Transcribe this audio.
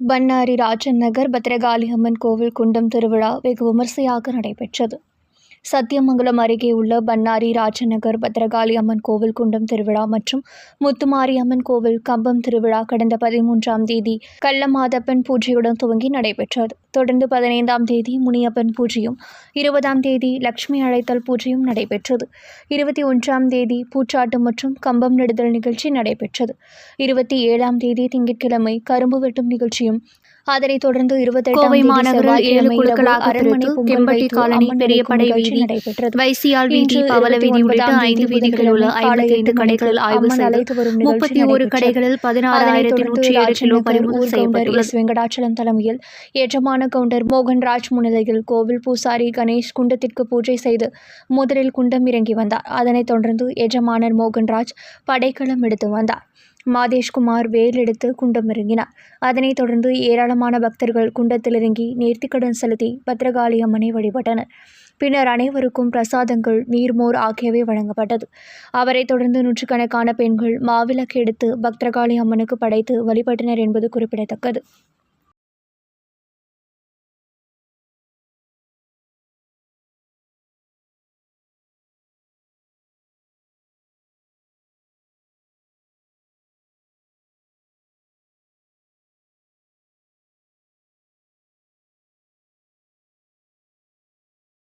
பண்ணாரி ராஜன் நகர் பத்ரகாளி அம்மன் கோவில் குண்டம் திருவிழா வெகு விமர்சையாக நடைபெற்றது. சத்தியமங்கலம் அருகே உள்ள பண்ணாரி ராஜநகர் பத்ரகாளி அம்மன் கோவில் குண்டம் திருவிழா மற்றும் முத்துமாரி அம்மன் கோவில் கம்பம் திருவிழா கடந்த பதிமூன்றாம் தேதி கள்ளமாதப்பன் பூஜையுடன் துவங்கி நடைபெற்றது. தொடர்ந்து பதினைந்தாம் தேதி முனியப்பன் பூஜையும் இருபதாம் தேதி லட்சுமி அழைத்தல் பூஜையும் நடைபெற்றது. இருபத்தி ஒன்றாம் தேதி பூச்சாட்டு மற்றும் கம்பம் நெடுதல் நிகழ்ச்சி நடைபெற்றது. இருபத்தி ஏழாம் தேதி திங்கட்கிழமை கரும்பு வெட்டும் நிகழ்ச்சியும் அதனைத் தொடர்ந்து கோவை மாநகரில் ஏழு செவ்வாய்க்கிழமை இரவு குழுக்களாக அரண்மனை பிரித்து பொங்கல் கெம்பட்டி வைத்து காலனி, அம்மன் பெரியபடை நிகழ்ச்சி வீதி, நடைபெற்றது. வைசியால் வீதி இன்று பவள வீதி உள்ளிட்ட 29ஆம் ஐந்து தேதி வீதிகளில் உள்ள புதன்கிழமை காலை ஐம்பத்தி ஐந்து எட்டு கடைகளில் மணிக்கு ஆய்வு அம்மன் செய்து அழைத்து வரும் நிகழ்ச்சி முப்பத்தி ஒரு நடைபெற்றது. கடைகளில் அதனைத் பதினாறாயிரத்தி தொடர்ந்து நூற்றி ஏழு கிலோ ராஜநகர் பறிமுதல் ஊர் கவுண்டர் செய்யப்பட்டுள்ளது. எஸ் வெங்கடாச்சலம் தலைமையில் ஏற்றமான கவுண்டர் மோகன்ராஜ் முன்னிலையில் கோவில் பூசாரி கணேஷ் குண்டத்திற்கு பூஜை செய்து முதலில் குண்டம் இறங்கி வந்தார். அதனைத் தொடர்ந்து எஜமானர் மோகன்ராஜ் படைக்களம் எடுத்து வந்தார். மாதேஷ்குமார் வேல் எடுத்து குண்டம் இறங்கினார். அதனைத் தொடர்ந்து ஏராளமான பக்தர்கள் குண்டத்தில் இறங்கி நேர்த்திக்கடன் செலுத்தி பத்ரகாளி அம்மனை வழிபட்டனர். பின்னர் அனைவருக்கும் பிரசாதங்கள் நீர்மோர் ஆகியவை வழங்கப்பட்டது. அவரைத் தொடர்ந்து நூற்றுக்கணக்கான பெண்கள் மாவிளக்கு எடுத்து பத்ரகாளி அம்மனுக்கு படைத்து வழிபட்டனர் என்பது குறிப்பிடத்தக்கது.